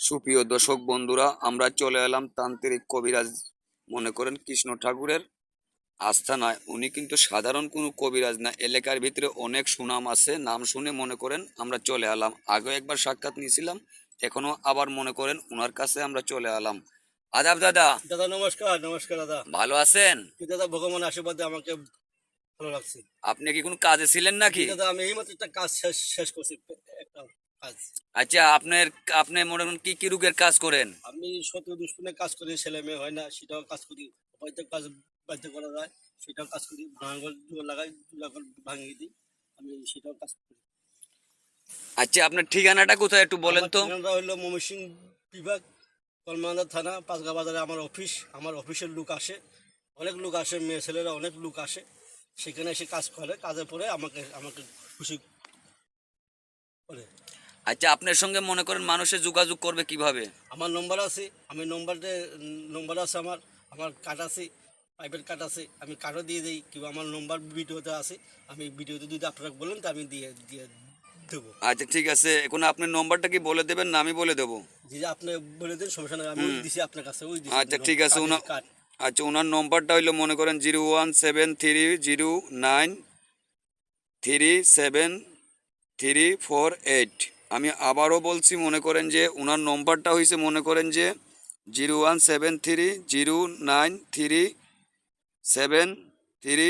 সুপ্রিয় দর্শক বন্ধুরা আমরা চলে এলাম তান্ত্রিক কবিরাজ মনে করেন কৃষ্ণ ঠাকুরের আস্থা আস্থানায়। উনি কিন্তু সাধারণ কোনো কবিরাজ না এলাকার ভিতরে অনেক সুনাম আছে নাম শুনে মনে করেন আমরা চলে এলাম। আগেও একবার সাক্ষাৎ নিয়েছিলাম এখনও আবার মনে করেন ওনার কাছে আমরা চলে এলাম। আদাব দাদা। দাদা নমস্কার নমস্কার দাদা। ভালো আছেন? দাদা ভগবান আশীর্বাদে আমাকে ভালো লাগছে। আপনি কি কোনো কাজে ছিলেন নাকি? দাদা আমি এই মাত্র একটা কাজ শেষ শেষ করছি। আচ্ছা আপনার আপনি মনে করেন কি কি রোগের কাজ করেন? আমি শত দুষ্পনে কাজ করি ছেলে মেয়ে হয় না সেটাও কাজ করি। হয়তো কাজ বাধ্য করা যায় সেটাও কাজ করি। ভাঙল লাগাই লাগাল ভাঙিয়ে দিই আমি সেটাও কাজ করি। আচ্ছা আপনার ঠিকানাটা কোথায় একটু বলেন তো? ঠিকানাটা হলো ময়মনসিং বিভাগ কলমান্দা থানা পাঁচগা বাজারে আমার অফিস আমার অফিসের লোক আসে। অনেক লোক আসে মেয়ে ছেলেরা অনেক লোক আসে। সেখানে এসে কাজ করে কাজের পরে আমাকে আমাকে খুশি করে। আচ্ছা আপনার সঙ্গে মনে করেন মানুষে যোগাযোগ করবে কীভাবে? আমার নম্বর আছে আমি নম্বরটা নম্বর আছে আমার আমার কার্ড আছে প্রাইভেট কার্ড আছে আমি কার্ডও দিয়ে দিই কিংবা আমার নম্বর ভিডিওতে আছে আমি ভিডিওতে যদি আপনারা বলেন তো আমি দিয়ে দিয়ে দেবো। আচ্ছা ঠিক আছে এখন আপনার নম্বরটা কি বলে দেবেন না আমি বলে দেবো? যে আপনি বলে দেন সমস্যা নেই আমি দিছি আপনার কাছে ওই দিছি আচ্ছা ঠিক আছে ওনার আচ্ছা ওনার নম্বরটা হইল মনে করেন zero one seven three zero nine three seven three four eight. আমি আবারও বলছি, মনে করেন যে ওনার নম্বরটা হয়েছে মনে করেন যে zero one seven three zero nine three seven three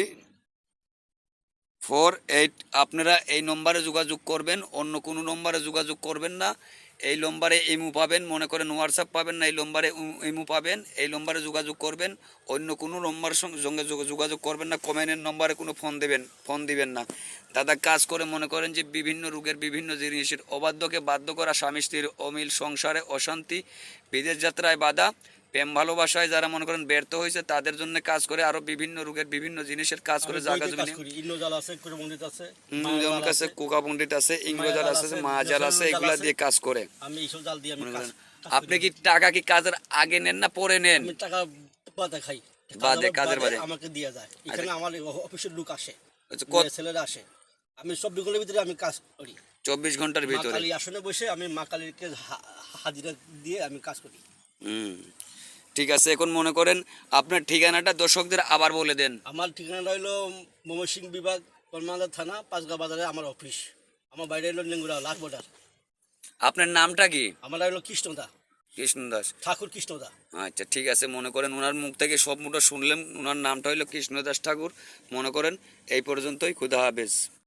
four eight, আপনারা এই নম্বরে যোগাযোগ করবেন, অন্য কোনো নম্বরে যোগাযোগ করবেন না। এই নম্বরে ইমু পাবেন, মনে করেন হোয়াটসঅ্যাপ পাবেন না, এই নম্বরে ইমু পাবেন, এই নম্বরে যোগাযোগ করবেন। অন্য কোনো নম্বরের সঙ্গে সঙ্গে যোগ- যোগাযোগ করবেন না, কমেন্টের নম্বরে কোনো ফোন দেবেন, ফোন দিবেন না। দাদা, কাজ করে মনে করেন যে বিভিন্ন রোগের বিভিন্ন জিনিসের অবাধ্যকে বাধ্য করা স্বামী স্ত্রীর অমিল সংসারে অশান্তি, বিদেশ যাত্রায় বাধা প্রেম ভালোবাসায় যারা মনে করেন ব্যর্থ হয়েছে তাদের জন্য কাজ করে আরও বিভিন্ন রোগের বিভিন্ন জিনিসের কাজ করে জায়গা জমি যেমন কাছে কোকা পণ্ডিত আছে ইংরেজার মায়াজাল আছে আছে, মাহাজার আছে এগুলা দিয়ে কাজ করে। জাল আপনি কি টাকা কি কাজের আগে নেন না পরে নেন? আমি টাকা বাদে খাই বাদে, কাজের বাদে। আমাকে দিয়ে যায়। এখানে আমার অফিসের লোক আসে আচ্ছা, ছেলেরা আসে। আমি সব বিগুলোর ভিতরে আমি কাজ করি। চব্বিশ ঘণ্টার ভিতরে? আসনে বসে আমি মা কালীকে হাজিরা দিয়ে আমি কাজ করি। হুম। ঠিক আছে এখন মনে করেন আপনার ঠিকানাটা দর্শকদের আবার বলে দেন। আমার ঠিকানাটা হলো ময়মনসিং বিভাগ কলমান্দা থানা পাঁচগা বাজারে আমার অফিস। আমার বাইরে হলো নেঙ্গুরা লাস্ট বর্ডার। আপনার নামটা কি? আমার হলো কৃষ্ণদা কৃষ্ণ দাস। ঠাকুর কৃষ্ণদা আচ্ছা ঠিক আছে মনে করেন ওনার মুখ থেকে সব মুটা শুনলেন ওনার নামটা হইল কৃষ্ণদাস ঠাকুর। মনে করেন এই পর্যন্তই খুদা হাফেজ।